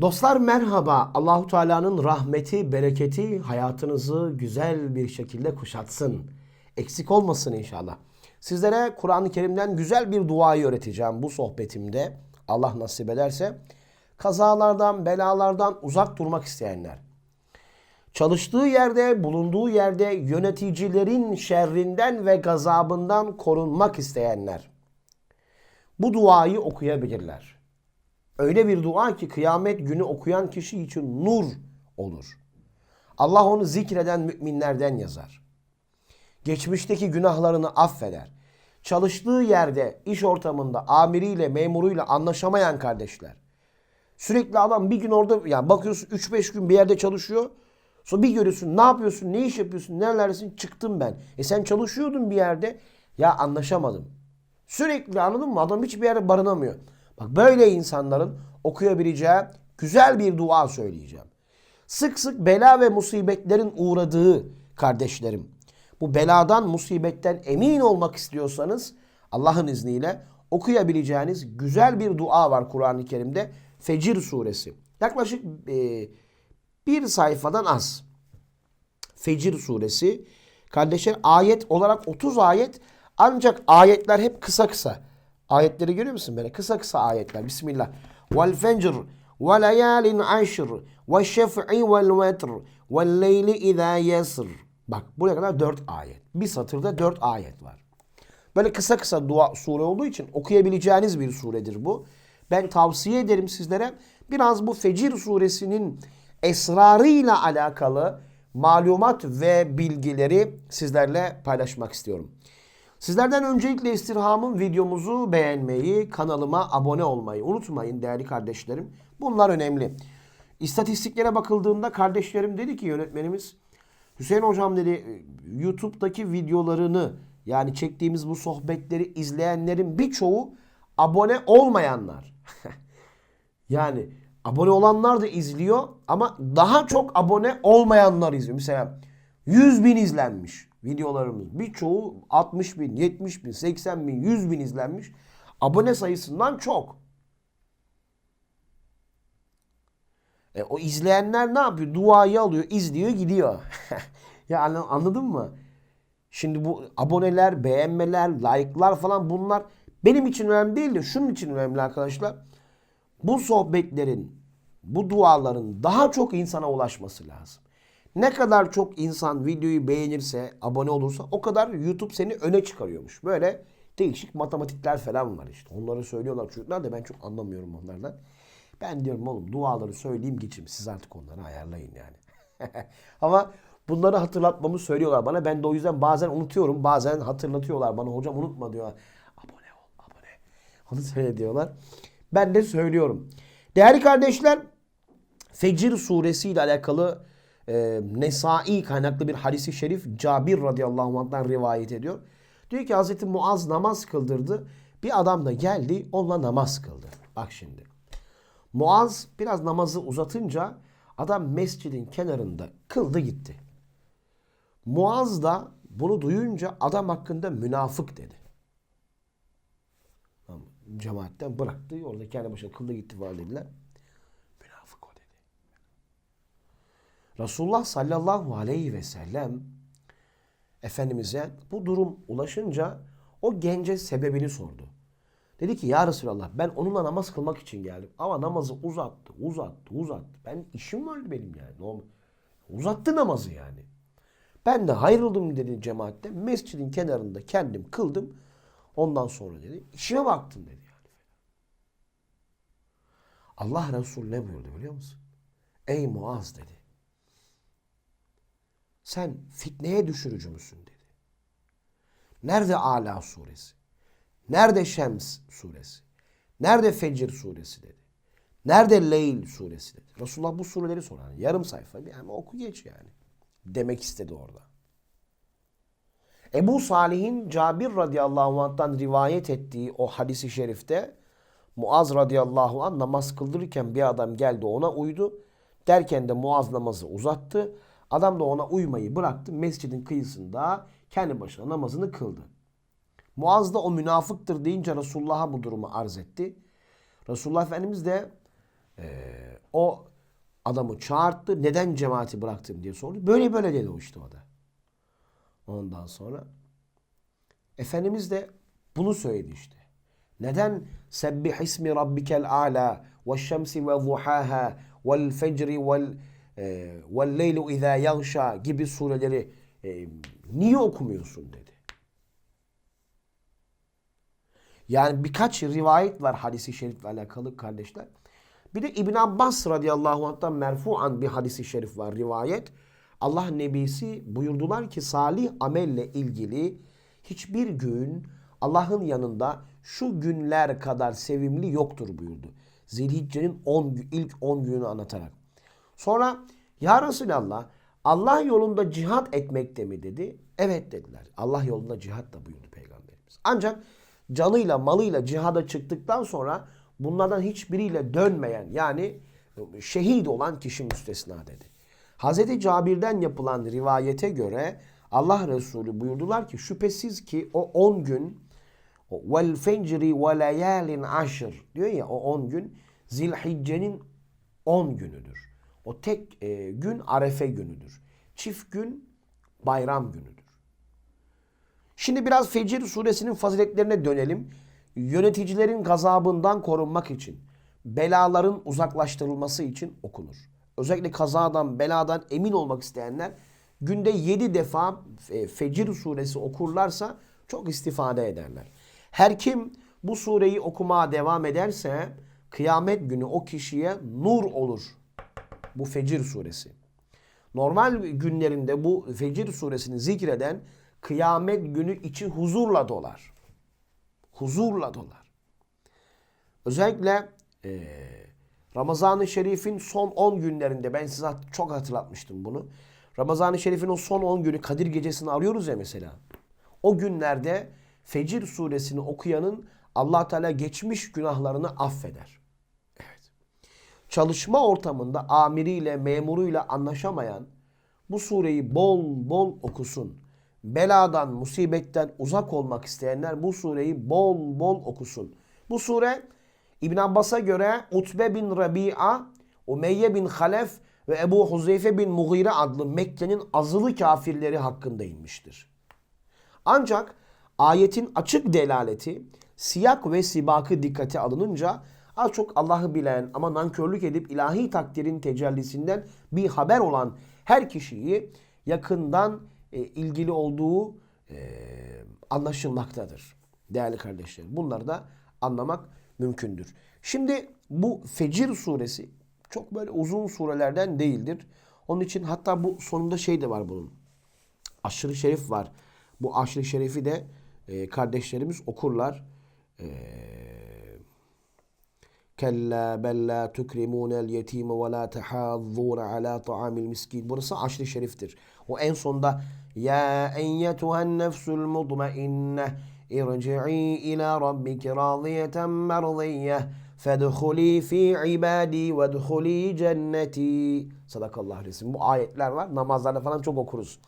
Dostlar merhaba. Allahu Teala'nın rahmeti, bereketi hayatınızı güzel bir şekilde kuşatsın. Eksik olmasın inşallah. Sizlere Kur'an-ı Kerim'den güzel bir duayı öğreteceğim bu sohbetimde. Allah nasip ederse. Kazalardan, belalardan uzak durmak isteyenler. Çalıştığı yerde, bulunduğu yerde yöneticilerin şerrinden ve gazabından korunmak isteyenler. Bu duayı okuyabilirler. Öyle bir dua ki kıyamet günü okuyan kişi için nur olur. Allah onu zikreden müminlerden yazar. Geçmişteki günahlarını affeder. Çalıştığı yerde, iş ortamında amiriyle, memuruyla anlaşamayan kardeşler. Sürekli adam bir gün orada yani bakıyorsun 3-5 gün bir yerde çalışıyor. Sonra bir görüyorsun ne yapıyorsun, ne iş yapıyorsun, nerelerdesin çıktım ben. E sen çalışıyordun bir yerde. Ya anlaşamadım. Sürekli anladın mı? Adam hiçbir yerde barınamıyor. Bak böyle insanların okuyabileceği güzel bir dua söyleyeceğim. Sık sık bela ve musibetlerin uğradığı kardeşlerim. Bu beladan, musibetten emin olmak istiyorsanız Allah'ın izniyle okuyabileceğiniz güzel bir dua var Kur'an-ı Kerim'de. Fecir suresi. Yaklaşık e, bir sayfadan az. Fecir suresi. Kardeşler ayet olarak 30 ayet ancak ayetler hep kısa kısa. Ayetleri görüyor musun böyle? Kısa kısa ayetler. Bismillah. Vel fecr ve layalin aşr ve şef'i vel vetr ve leyli izâ yesr. Bak buraya kadar 4 ayet. Bir satırda 4 ayet var. Böyle kısa kısa dua sure olduğu için okuyabileceğiniz bir suredir bu. Ben tavsiye ederim sizlere biraz bu Fecir suresinin esrarıyla alakalı malumat ve bilgileri sizlerle paylaşmak istiyorum. Sizlerden öncelikle istirhamım videomuzu beğenmeyi, kanalıma abone olmayı unutmayın değerli kardeşlerim. Bunlar önemli. İstatistiklere bakıldığında kardeşlerim dedi ki yönetmenimiz Hüseyin hocam dedi YouTube'daki videolarını yani çektiğimiz bu sohbetleri izleyenlerin birçoğu abone olmayanlar. yani abone olanlar da izliyor ama daha çok abone olmayanlar izliyor. Mesela 100 bin izlenmiş videolarımız. Birçoğu 60 bin, 70 bin, 80 bin, 100 bin izlenmiş. Abone sayısından çok. E, o izleyenler ne yapıyor? Duayı alıyor, izliyor, gidiyor. ya anla- anladın mı? Şimdi bu aboneler, beğenmeler, like'lar falan bunlar benim için önemli değil de şunun için önemli arkadaşlar. Bu sohbetlerin, bu duaların daha çok insana ulaşması lazım. Ne kadar çok insan videoyu beğenirse, abone olursa o kadar YouTube seni öne çıkarıyormuş. Böyle değişik matematikler falan var işte. Onları söylüyorlar çocuklar da ben çok anlamıyorum onlardan. Ben diyorum oğlum duaları söyleyeyim geçeyim. Siz artık onları ayarlayın yani. Ama bunları hatırlatmamı söylüyorlar bana. Ben de o yüzden bazen unutuyorum. Bazen hatırlatıyorlar bana. Hocam unutma diyor. Abone ol, abone. Onu söyle diyorlar. Ben de söylüyorum. Değerli kardeşler, Fecir suresi ile alakalı e, Nesai kaynaklı bir hadisi şerif Cabir radıyallahu anh'tan rivayet ediyor. Diyor ki Hazreti Muaz namaz kıldırdı. Bir adam da geldi onunla namaz kıldı. Bak şimdi. Muaz biraz namazı uzatınca adam mescidin kenarında kıldı gitti. Muaz da bunu duyunca adam hakkında münafık dedi. Cemaatten bıraktı. Orada kendi başına kıldı gitti falan dediler. Münafık o dedi. Resulullah sallallahu aleyhi ve sellem Efendimiz'e bu durum ulaşınca o gence sebebini sordu. Dedi ki ya Resulallah ben onunla namaz kılmak için geldim. Ama namazı uzattı, uzattı, uzattı. Ben işim vardı benim yani. Normal. Uzattı namazı yani. Ben de ayrıldım dedi cemaatte. Mescidin kenarında kendim kıldım. Ondan sonra dedi işime baktım dedi yani. Allah Resulü ne buyurdu biliyor musun? Ey Muaz dedi. Sen fitneye düşürücü müsün dedi. Nerede Ala suresi? Nerede Şems suresi? Nerede Fecir suresi dedi. Nerede Leyl suresi dedi. Resulullah bu sureleri sorar. Yani yarım sayfa yani oku geç yani. Demek istedi orada. Ebu Salih'in Cabir radıyallahu anh'tan rivayet ettiği o hadisi şerifte Muaz radıyallahu anh namaz kıldırırken bir adam geldi ona uydu. Derken de Muaz namazı uzattı. Adam da ona uymayı bıraktı. Mescidin kıyısında kendi başına namazını kıldı. Muaz da o münafıktır deyince Resulullah'a bu durumu arz etti. Resulullah Efendimiz de Ee, o adamı çağırttı. Neden cemaati bıraktın diye sordu. Böyle böyle dedi o işte o da. Ondan sonra Efendimiz de bunu söyledi işte. Neden sebbih ismi rabbikel a'la ve şemsi ve zuhaha vel fecri vel e, vel leylu izâ yağşa gibi sureleri e, niye okumuyorsun dedi. Yani birkaç rivayet var hadisi şerifle alakalı kardeşler. Bir de İbn Abbas radıyallahu anh'tan merfuan bir hadisi şerif var rivayet. Allah nebisi buyurdular ki salih amelle ilgili hiçbir gün Allah'ın yanında şu günler kadar sevimli yoktur buyurdu. Zilhicce'nin 10 ilk 10 gününü anlatarak. Sonra ya Resulallah Allah yolunda cihat etmekte mi dedi? Evet dediler. Allah yolunda cihat da buyurdu Peygamberimiz. Ancak canıyla malıyla cihada çıktıktan sonra bunlardan hiçbiriyle dönmeyen yani şehit olan kişi müstesna dedi. Hazreti Cabir'den yapılan rivayete göre Allah Resulü buyurdular ki şüphesiz ki o 10 gün vel fecri ve layalin aşır diyor ya o 10 gün Zilhicce'nin 10 günüdür. O tek e, gün Arefe günüdür. Çift gün bayram günüdür. Şimdi biraz Fecir suresinin faziletlerine dönelim. Yöneticilerin gazabından korunmak için, belaların uzaklaştırılması için okunur. Özellikle kazadan, beladan emin olmak isteyenler günde 7 defa e, Fecir suresi okurlarsa çok istifade ederler. Her kim bu sureyi okumaya devam ederse kıyamet günü o kişiye nur olur. Bu Fecir suresi. Normal günlerinde bu Fecir suresini zikreden kıyamet günü içi huzurla dolar. Huzurla dolar. Özellikle e, Ramazan-ı Şerif'in son 10 günlerinde ben size çok hatırlatmıştım bunu. Ramazan-ı Şerif'in o son 10 günü Kadir Gecesi'ni arıyoruz ya mesela. O günlerde Fecir suresini okuyanın allah Teala geçmiş günahlarını affeder. Çalışma ortamında amiriyle, memuruyla anlaşamayan bu sureyi bol bol okusun. Beladan, musibetten uzak olmak isteyenler bu sureyi bol bol okusun. Bu sure İbn Abbas'a göre Utbe bin Rabi'a, Umeyye bin Halef ve Ebu Huzeyfe bin Mughire adlı Mekke'nin azılı kafirleri hakkında inmiştir. Ancak ayetin açık delaleti, siyak ve sibakı dikkate alınınca az çok Allah'ı bilen ama nankörlük edip ilahi takdirin tecellisinden bir haber olan her kişiyi yakından e, ilgili olduğu e, anlaşılmaktadır. Değerli kardeşlerim bunları da anlamak mümkündür. Şimdi bu Fecir suresi çok böyle uzun surelerden değildir. Onun için hatta bu sonunda şey de var bunun. Aşırı şerif var. Bu aşırı şerifi de e, kardeşlerimiz okurlar. E, Kella bel la tukrimunel yetime ve la tehazzun ala ta'amil miskin. Burası aşırı şeriftir. O en sonda ya eyyetuhen nefsul mutmainneh irci'i ila rabbiki radiyeten merziyyeh fedhuli fi ibadi vedhuli cenneti. Sadakallah resim. Bu ayetler var. Namazlarda falan çok okuruz.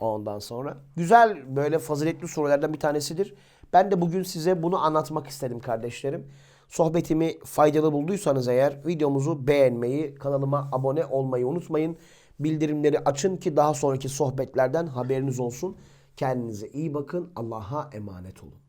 Ondan sonra. Güzel böyle faziletli sorulardan bir tanesidir. Ben de bugün size bunu anlatmak istedim kardeşlerim. Sohbetimi faydalı bulduysanız eğer videomuzu beğenmeyi, kanalıma abone olmayı unutmayın. Bildirimleri açın ki daha sonraki sohbetlerden haberiniz olsun. Kendinize iyi bakın. Allah'a emanet olun.